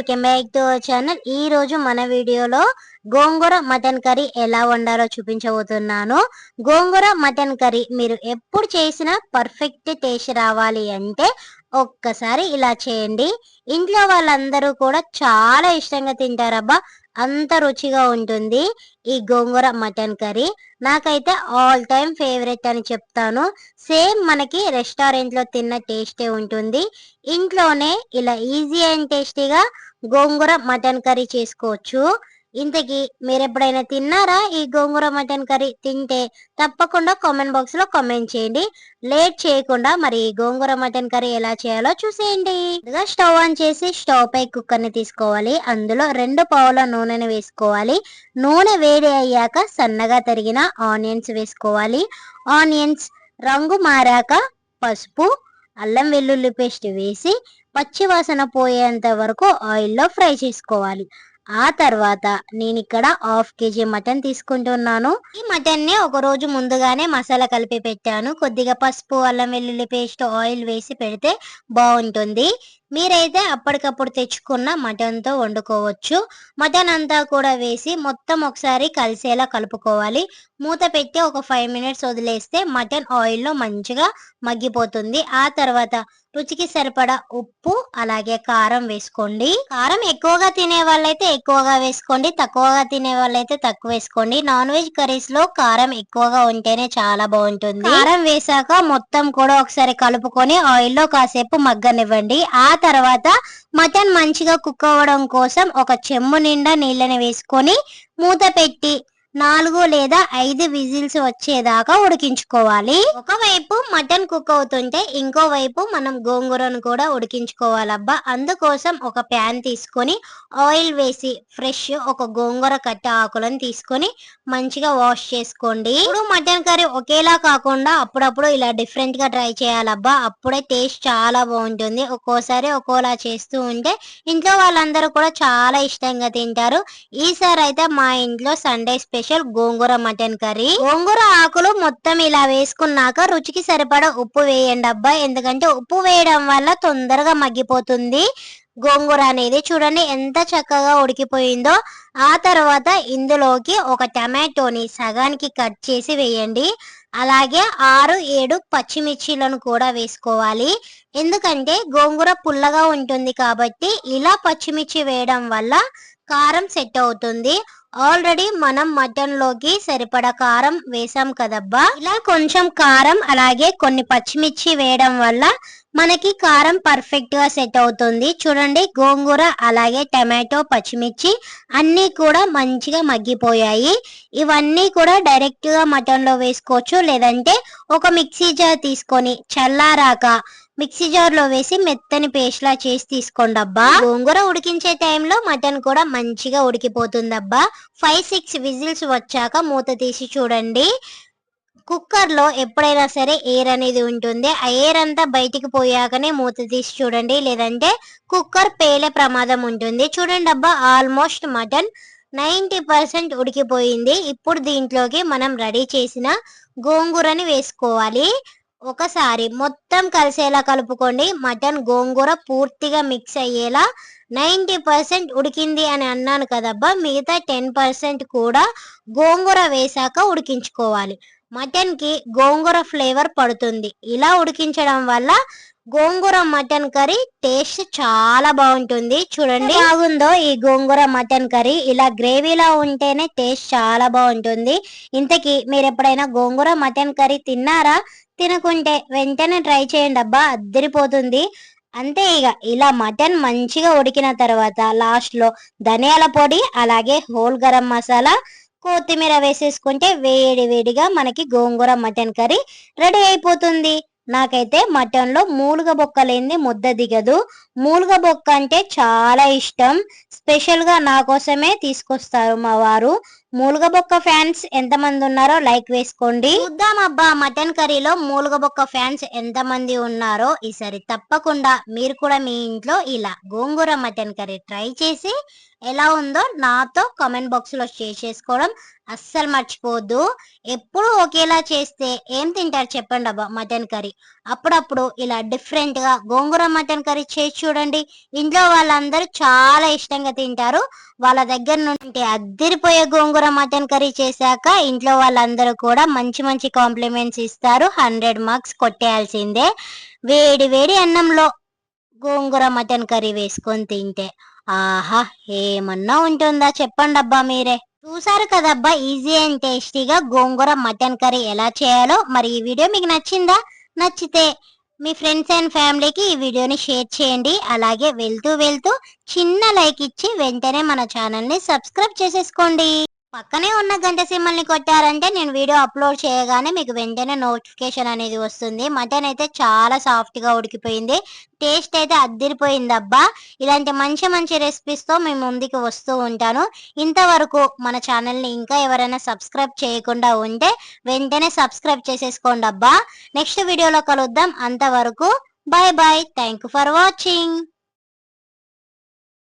Welcome back to our channel ఈ రోజు మన వీడియోలో గోంగూర మటన్ కర్రీ ఎలా వండాలో చూపించబోతున్నాను. గోంగూర మటన్ కర్రీ మీరు ఎప్పుడు చేసినా పర్ఫెక్ట్ టేస్ట్ రావాలి అంటే ఒక్కసారి ఇలా చేయండి. ఇంట్లో వాళ్ళందరూ కూడా చాలా ఇష్టంగా తింటారబ్బా. అంత రుచిగా ఉంటుంది ఈ గోంగూర మటన్ కర్రీ. నాకైతే ఆల్ టైమ్ ఫేవరెట్ అని చెప్తాను. సేమ్ మనకి రెస్టారెంట్లో తిన్న టేస్టే ఉంటుంది. ఇంట్లోనే ఇలా ఈజీ అండ్ టేస్టీగా గోంగూర మటన్ కర్రీ చేసుకోవచ్చు. ఇంతకీ మీరు ఎప్పుడైనా తిన్నారా ఈ గోంగూర మటన్ కర్రీ? తింటే తప్పకుండా కామెంట్ బాక్స్లో కామెంట్ చేయండి. లేట్ చేయకుండా మరి ఈ గోంగూర మటన్ కర్రీ ఎలా చేయాలో చూసేయండి. ముందుగా స్టవ్ ఆన్ చేసి స్టవ్ పై కుక్కర్ని తీసుకోవాలి. అందులో రెండు పావుల నూనెని వేసుకోవాలి. నూనె వేడి అయ్యాక సన్నగా తరిగిన ఆనియన్స్ వేసుకోవాలి. ఆనియన్స్ రంగు మారాక పసుపు అల్లం వెల్లుల్లి పేస్ట్ వేసి పచ్చి వాసన పోయేంత వరకు ఆయిల్లో ఫ్రై చేసుకోవాలి. ఆ తర్వాత నేను ఇక్కడ హాఫ్ కేజీ మటన్ తీసుకుంటున్నాను. ఈ మటన్ని ఒక రోజు ముందుగానే మసాలా కలిపి పెట్టాను. కొద్దిగా పసుపు అల్లం వెల్లుల్లి పేస్ట్ ఆయిల్ వేసి పెడితే బాగుంటుంది. మీరైతే అప్పటికప్పుడు తెచ్చుకున్న మటన్తో వండుకోవచ్చు. మటన్ అంతా కూడా వేసి మొత్తం ఒకసారి కలిసేలా కలుపుకోవాలి. మూత పెట్టి ఒక ఫైవ్ మినిట్స్ వదిలేస్తే మటన్ ఆయిల్లో మంచిగా మగ్గిపోతుంది. ఆ తర్వాత రుచికి సరిపడా ఉప్పు అలాగే కారం వేసుకోండి. కారం ఎక్కువగా తినే వాళ్ళైతే ఎక్కువగా వేసుకోండి. తక్కువగా తినే వాళ్ళైతే తక్కువ వేసుకోండి. నాన్ వెజ్ కర్రీస్లో కారం ఎక్కువగా ఉంటేనే చాలా బాగుంటుంది. కారం వేసాక మొత్తం కూడా ఒకసారి కలుపుకొని ఆయిల్లో కాసేపు మగ్గనివ్వండి. ఆ తర్వాత మటన్ మంచిగా కుక్ అవ్వడం కోసం ఒక చెమ్ము నిండా నీళ్ళని వేసుకొని మూత పెట్టి నాలుగు లేదా ఐదు విజిల్స్ వచ్చేదాకా ఉడికించుకోవాలి. ఒకవైపు మటన్ కుక్ అవుతుంటే ఇంకోవైపు మనం గోంగూరను కూడా ఉడికించుకోవాలబ్బా. అందుకోసం ఒక ప్యాన్ తీసుకొని ఆయిల్ వేసి ఫ్రెష్ ఒక గోంగూర కట్ట ఆకులను తీసుకొని మంచిగా వాష్ చేసుకోండి. ఇప్పుడు మటన్ కర్రీ ఒకేలా కాకుండా అప్పుడప్పుడు ఇలా డిఫరెంట్గా ట్రై చేయాలబ్బా. అప్పుడే టేస్ట్ చాలా బాగుంటుంది. ఒక్కోసారి ఒక్కోలా చేస్తూ ఉంటే ఇంట్లో వాళ్ళందరూ కూడా చాలా ఇష్టంగా తింటారు. ఈసారి అయితే మా ఇంట్లో Sunday special gongura mutton curry. Gongura ఆకులు మొత్తం ఇలా వేసుకున్నాక రుచికి సరిపడా ఉప్పు వేయండి అబ్బా. ఎందుకంటే ఉప్పు వేయడం వల్ల తొందరగా మగ్గిపోతుంది. గోంగూర అనేది చూడండి ఎంత చక్కగా ఉడికిపోయిందో. ఆ తర్వాత ఇందులోకి ఒక టమాటోని సగానికి కట్ చేసి వేయండి. అలాగే ఆరు ఏడు పచ్చిమిర్చిలను కూడా వేసుకోవాలి. ఎందుకంటే గోంగూర పుల్లగా ఉంటుంది కాబట్టి ఇలా పచ్చిమిర్చి వేయడం వల్ల కారం సెట్ అవుతుంది. ఆల్రెడీ మనం మటన్లోకి సరిపడా కారం వేసాం కదబ్బా. ఇలా కొంచెం కారం అలాగే కొన్ని పచ్చిమిర్చి వేయడం వల్ల మనకి కారం పర్ఫెక్ట్గా సెట్ అవుతుంది. చూడండి గోంగూర అలాగే టమాటో పచ్చిమిర్చి అన్నీ కూడా మంచిగా మగ్గిపోయాయి. ఇవన్నీ కూడా డైరెక్ట్గా మటన్లో వేసుకోవచ్చు. లేదంటే ఒక మిక్సీ జార్ తీసుకొని చల్లారాక మిక్సీ జార్లో వేసి మెత్తని పేస్ట్ లా చేసి తీసుకోండి అబ్బా గోంగూర ఉడికించే టైంలో మటన్ కూడా మంచిగా ఉడికిపోతుంది అబ్బా ఫైవ్ సిక్స్ విజిల్స్ వచ్చాక మూత తీసి చూడండి. కుక్కర్లో ఎప్పుడైనా సరే ఎయిర్ అనేది ఉంటుంది. ఆ ఎయిర్ అంతా బయటికి పోయాకనే మూత తీసి చూడండి. లేదంటే కుక్కర్ పేలే ప్రమాదం ఉంటుంది. చూడండి అబ్బా ఆల్మోస్ట్ మటన్ నైంటీ పర్సెంట్ ఉడికిపోయింది. ఇప్పుడు దీంట్లోకి మనం రెడీ చేసిన గోంగూరని వేసుకోవాలి. ఒకసారి మొత్తం కలిసేలా కలుపుకోండి. మటన్ గోంగూర పూర్తిగా మిక్స్ అయ్యేలా నైంటీ పర్సెంట్ ఉడికింది అని అన్నాను కదబ్బా. మిగతా టెన్ పర్సెంట్ కూడా గోంగూర వేసాక ఉడికించుకోవాలి. మటన్కి గోంగూర ఫ్లేవర్ పడుతుంది. ఇలా ఉడికించడం వల్ల గోంగూర మటన్ కర్రీ టేస్ట్ చాలా బాగుంటుంది. చూడండి. బాగుందో ఈ గోంగూర మటన్ కర్రీ? ఇలా గ్రేవీలా ఉంటేనే టేస్ట్ చాలా బాగుంటుంది. ఇంతకీ మీరు ఎప్పుడైనా గోంగూర మటన్ కర్రీ తిన్నారా? తినకుంటే వెంటనే ట్రై చేయండి అబ్బా. అద్దరిపోతుంది. అంతే ఇక. ఇలా మటన్ మంచిగా ఉడికిన తర్వాత లాస్ట్లో ధనియాల పొడి అలాగే హోల్ గరం మసాలా కొత్తిమీర వేసేసుకుంటే వేడి వేడిగా మనకి గోంగూర మటన్ కర్రీ రెడీ అయిపోతుంది. నాకైతే మటన్లో మూలుగ బొక్క ముద్ద దిగదు. మూలుగ బొక్క అంటే చాలా ఇష్టం. స్పెషల్గా నా కోసమే తీసుకొస్తారు మా వారు. మూలుగబొక్క ఫ్యాన్స్ ఎంత మంది ఉన్నారో లైక్ వేసుకోండి. చూద్దాం అబ్బా మటన్ కర్రీలో మూలుగబొక్క ఫ్యాన్స్ ఎంత మంది ఉన్నారో ఈసారి తప్పకుండా మీరు కూడా మీ ఇంట్లో ఇలా గోంగూర మటన్ కర్రీ ట్రై చేసి ఎలా ఉందో నాతో కామెంట్ బాక్స్లో షేర్ చేసుకోవడం అస్సలు మర్చిపోవద్దు. ఎప్పుడు ఒకేలా చేస్తే ఏం తింటారు చెప్పండి అబ్బా మటన్ కర్రీ. అప్పుడప్పుడు ఇలా డిఫరెంట్గా గోంగూర మటన్ కర్రీ చేసి చూడండి. ఇంట్లో వాళ్ళందరూ చాలా ఇష్టంగా తింటారు. వాళ్ళ దగ్గర నుండి అద్దరిపోయే గోంగూర మటన్ కర్రీ చేశాక ఇంట్లో వాళ్ళందరూ కూడా మంచి మంచి కాంప్లిమెంట్స్ ఇస్తారు. హండ్రెడ్ మార్క్స్ కొట్టేయాల్సిందే. వేడి వేడి అన్నంలో గోంగూర మటన్ కర్రీ వేసుకొని తింటే ఆహా ఏమన్నా ఉంటుందా? చెప్పండి అబ్బా మీరే. చూసారు కదబ్బా ఈజీ అండ్ టేస్టీగా గోంగూర మటన్ కర్రీ ఎలా చేయాలో. మరి ఈ వీడియో మీకు నచ్చిందా? నచ్చితే మీ ఫ్రెండ్స్ అండ్ ఫ్యామిలీకి ఈ వీడియోని షేర్ చేయండి. అలాగే వెళ్తూ వెళ్తూ చిన్న లైక్ ఇచ్చి వెంటనే మన ఛానల్ని సబ్స్క్రైబ్ చేసేసుకోండి. పక్కనే ఉన్న గంట సింబల్ని కొట్టారంటే నేను వీడియో అప్లోడ్ చేయగానే మీకు వెంటనే నోటిఫికేషన్ అనేది వస్తుంది. మటన్ అయితే చాలా సాఫ్ట్గా ఉడికిపోయింది. టేస్ట్ అయితే అద్దిరిపోయిందబ్బా. ఇలాంటి మంచి మంచి రెసిపీస్తో మేము ముందుకు వస్తూ ఉంటాను. ఇంతవరకు మన ఛానల్ని ఇంకా ఎవరైనా సబ్స్క్రైబ్ చేయకుండా ఉంటే వెంటనే సబ్స్క్రైబ్ చేసేసుకోండి అబ్బా నెక్స్ట్ వీడియోలో కలుద్దాం. అంతవరకు bye bye thank for watching